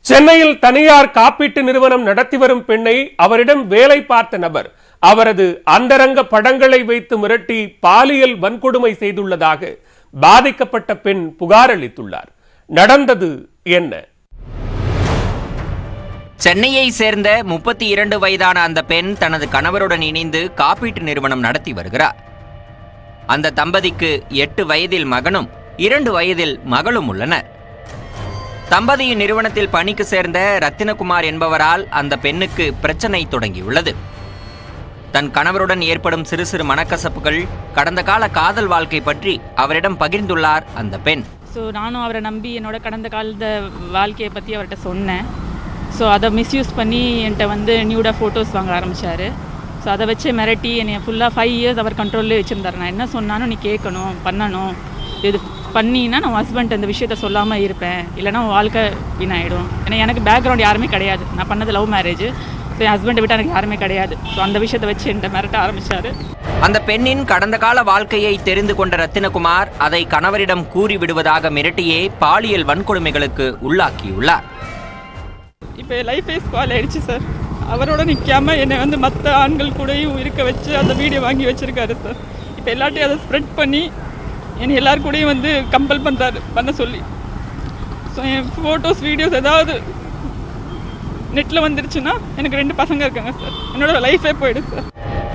சென்னையில் தனியார் காப்பீட்டு நிறுவனம் நடத்தி வரும் பெண்ணை அவரிடம் வேலை பார்த்த நபர் அவரது அந்தரங்க படங்களை வைத்து மிரட்டி பாலியல் வன்கொடுமை செய்துள்ளதாக பாதிக்கப்பட்ட பெண் புகார் அளித்துள்ளார். நடந்தது என்ன? சென்னையை சேர்ந்த முப்பத்தி இரண்டு வயதான அந்த பெண் தனது கணவருடன் இணைந்து காப்பீட்டு நிறுவனம் நடத்தி வருகிறார். அந்த தம்பதிக்கு எட்டு வயதில் மகனும் இரண்டு வயதில் மகளும் உள்ளனர். தம்பதியின் நிறுவனத்தில் பணிக்கு சேர்ந்த ரத்தினகுமார் என்பவரால் அந்த பெண்ணுக்கு பிரச்சனை தொடங்கியுள்ளது. தன் கணவருடன் ஏற்படும் சிறு சிறு மனக்கசப்புகள் கடந்த கால காதல் வாழ்க்கை பற்றி அவரிடம் பகிர்ந்துள்ளார் அந்த பெண். ஸோ நானும் அவரை நம்பி என்னோட கடந்த காலத்த வாழ்க்கையை பற்றி அவர்கிட்ட சொன்னேன். ஸோ அதை மிஸ்யூஸ் பண்ணி என்கிட்ட வந்து நியூடாக ஃபோட்டோஸ் வாங்க ஆரம்பித்தார் ஸோ அதை வச்சு மிரட்டி என்னை ஃபுல்லாக ஃபைவ் இயர்ஸ் அவர் கண்ட்ரோல்லே வச்சுருந்தார். நான் என்ன சொன்னாலும் நீ கேட்கணும் பண்ணணும். இது பண்ணினா நான் ஹஸ்பண்ட் இந்த விஷயத்த சொல்லாமல் இருப்பேன். இல்லைன்னா உன் வாழ்க்கை வீணாயிடும். ஏன்னா எனக்கு பேக்ரவுண்ட் யாருமே கிடையாது. நான் பண்ணது லவ் மேரேஜ் ஸோ என் ஹஸ்பண்டை விட்டு எனக்கு யாருமே கிடையாது. ஸோ அந்த விஷயத்தை வச்சு என்கிட்ட மிரட்ட ஆரம்பித்தார் அந்த பெண்ணின் கடந்த கால வாழ்க்கையை தெரிந்து கொண்ட ரத்தினகுமார் அதை கணவரிடம் கூறி விடுவதாக மிரட்டியே பாலியல் வன்கொடுமைகளுக்கு உள்ளாக்கியுள்ளார். இப்போ என் லைஃபே ஸ்பால் ஆயிடுச்சு சார் அவரோட நிற்காம என்னை வந்து மற்ற ஆண்கள் கூடயும் இருக்க வச்சு அந்த வீடியோ வாங்கி வச்சிருக்காரு சார் இப்போ எல்லாட்டையும் அதை ஸ்ப்ரெட் பண்ணி என்னை எல்லார் கூடயும் வந்து கம்பல் பண்ணுறாரு பண்ண சொல்லி. ஸோ என் ஃபோட்டோஸ் வீடியோஸ் ஏதாவது நெட்டில் வந்துருச்சுன்னா எனக்கு ரெண்டு பசங்க இருக்காங்க சார் என்னோட லைஃபே போயிடும் சார்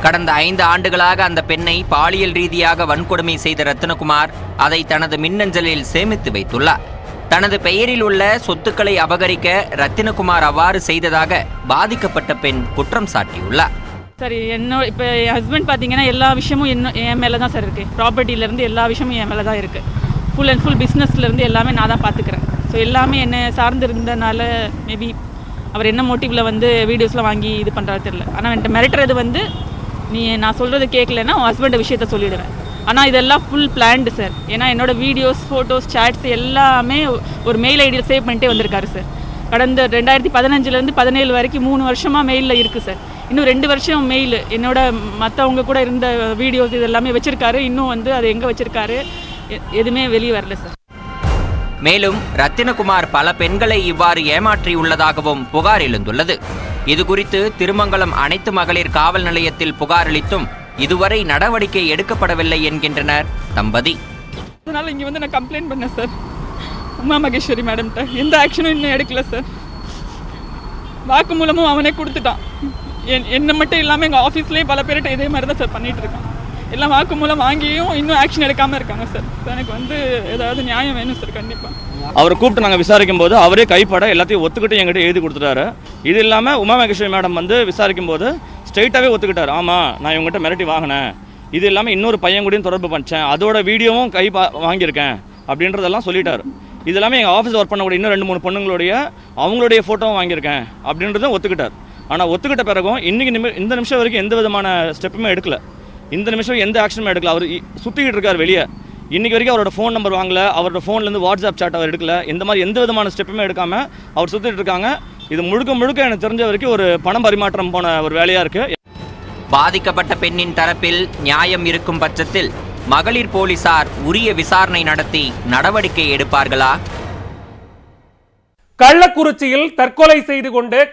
கடந்த ஐந்து ஆண்டுகளாக அந்த பெண்ணை பாலியல் ரீதியாக வன்கொடுமை செய்த ரத்தினகுமார் அதை தனது மின்னஞ்சலில் சேமித்து வைத்துள்ளார். தனது பெயரில் உள்ள சொத்துக்களை அபகரிக்க ரத்தினகுமார் அவ்வாறு செய்ததாக பாதிக்கப்பட்ட பெண் குற்றம் சாட்டியுள்ளார். சரி என்னோட இப்போ என் ஹஸ்பண்ட் பார்த்தீங்கன்னா எல்லா விஷயமும் என்ன என் மேலே தான் சார் இருக்குது ப்ராப்பர்ட்டியிலேருந்து எல்லா விஷயமும் என் மேலே தான் இருக்குது ஃபுல் அண்ட் ஃபுல் பிஸ்னஸ்லேருந்து எல்லாமே நான் தான் பார்த்துக்கிறேன் ஸோ எல்லாமே என்னை சார்ந்து இருந்தனால மேபி அவர் என்ன மோட்டிவில் வந்து வீடியோஸ்லாம் வாங்கி இது பண்ணுறாரு தெரியல. ஆனால் என்கிட்ட மிரட்டுறது வந்து நீ நான் சொல்கிறது கேட்கலன்னா உன் ஹஸ்பண்டை விஷயத்த சொல்லிடுவேன். ஆனால் இதெல்லாம் ஃபுல் பிளான்டு சார் ஏன்னா என்னோடய வீடியோஸ் ஃபோட்டோஸ் சேட்ஸ் எல்லாமே ஒரு மெயில் ஐடியில் சேவ் பண்ணிட்டே வந்திருக்காரு சார் கடந்த ரெண்டாயிரத்தி பதினஞ்சுலேருந்து பதினேழு வரைக்கும் மூணு வருஷமாக மெயிலில் இருக்குது சார் இன்னும் ரெண்டு வருஷம் மெயில் என்னோட மற்றவங்க கூட இருந்த வீடியோஸ் இது எல்லாமே வச்சுருக்காரு. இன்னும் வந்து அது எங்கே வச்சுருக்காரு? எதுவுமே வெளியே வரல சார் மேலும் ரத்தினகுமார் பல பெண்களை இவ்வாறு ஏமாற்றியுள்ளதாகவும் புகார் எழுந்துள்ளது. இது குறித்து திருமங்கலம் அனைத்து மகளிர் காவல் நிலையத்தில் புகார் அளித்தும் இதுவரை நடவடிக்கை எடுக்கப்படவில்லை என்கின்றனர் தம்பதி. அதனால் இங்கே வந்து நான் கம்ப்ளைண்ட் பண்ணேன் சார் உமா மகேஸ்வரி மேடம்கிட்ட எந்த ஆக்ஷனும் இன்னும் எடுக்கல சார் வாக்கு மூலமும் அவனே கொடுத்துட்டான். என் என்னை மட்டும் இல்லாமல் எங்கள் ஆஃபீஸ்லேயே பல பேர்கிட்ட இதே மாதிரி தான் சார் பண்ணிகிட்டு இருக்கேன் எல்லாம் வாக்கு மூலம் வாங்கியும் இன்னும் ஆக்ஷன் எடுக்காமல் இருக்காங்க சார் எனக்கு வந்து ஏதாவது நியாயம் வேணும் சார் கண்டிப்பாக அவரை கூப்பிட்டு நாங்கள் விசாரிக்கும் போது அவரே கைப்பட எல்லாத்தையும் ஒத்துக்கிட்டு எங்கிட்ட எழுதி கொடுத்துட்டாரு. இது இல்லாமல் உமா மகேஸ்வரி மேடம் வந்து விசாரிக்கும் போது ஸ்ட்ரைட்டாகவே ஒத்துக்கிட்டார். ஆமாம் நான் இவங்ககிட்ட மிரட்டி வாங்கினேன். இது இல்லாமல் இன்னொரு பையன் கூடயும் தொடர்பு பண்ணிச்சேன் அதோட வீடியோவும் கை பா வாங்கியிருக்கேன் அப்படின்றதெல்லாம் சொல்லிட்டார். இது இல்லாமல் எங்கள் ஆஃபீஸ் ஒர்க் பண்ணக்கூடிய இன்னும் ரெண்டு மூணு பொண்ணுங்களுடைய அவங்களுடைய ஃபோட்டோவும் வாங்கியிருக்கேன் அப்படின்றதும் ஒத்துக்கிட்டார். ஆனால் ஒத்துக்கிட்ட பிறகும் இன்னைக்கு நிமி இந்த நிமிஷம் வரைக்கும் எந்த விதமான ஸ்டெப்புமே எடுக்கல. இந்த நிமிஷம் எந்த ஆக்ஷனுமே எடுக்கல. அவர் சுத்திக்கிட்டு இருக்கார் வெளியே. இன்னைக்கு வரைக்கும் அவரோட ஃபோன் நம்பர் வாங்கல. அவரோட ஃபோன்லேருந்து வாட்ஸ்அப் சாட் அவர் எடுக்கல. இந்த மாதிரி எந்த விதமான ஸ்டெப்புமே எடுக்காம அவர் சுத்திட்டு இருக்காங்க. இது முழுக்க முழுக்க எனக்கு தெரிஞ்ச வரைக்கும் ஒரு பணம் பரிமாற்றம் போன ஒரு வேலையா இருக்கு. பாதிக்கப்பட்ட பெண்ணின் தரப்பில் நியாயம் இருக்கும் பட்சத்தில் மகளிர் போலீசார் உரிய விசாரணை நடத்தி நடவடிக்கை எடுப்பார்களா? கள்ளக்குறிச்சியில் தற்கொலை செய்து கொண்ட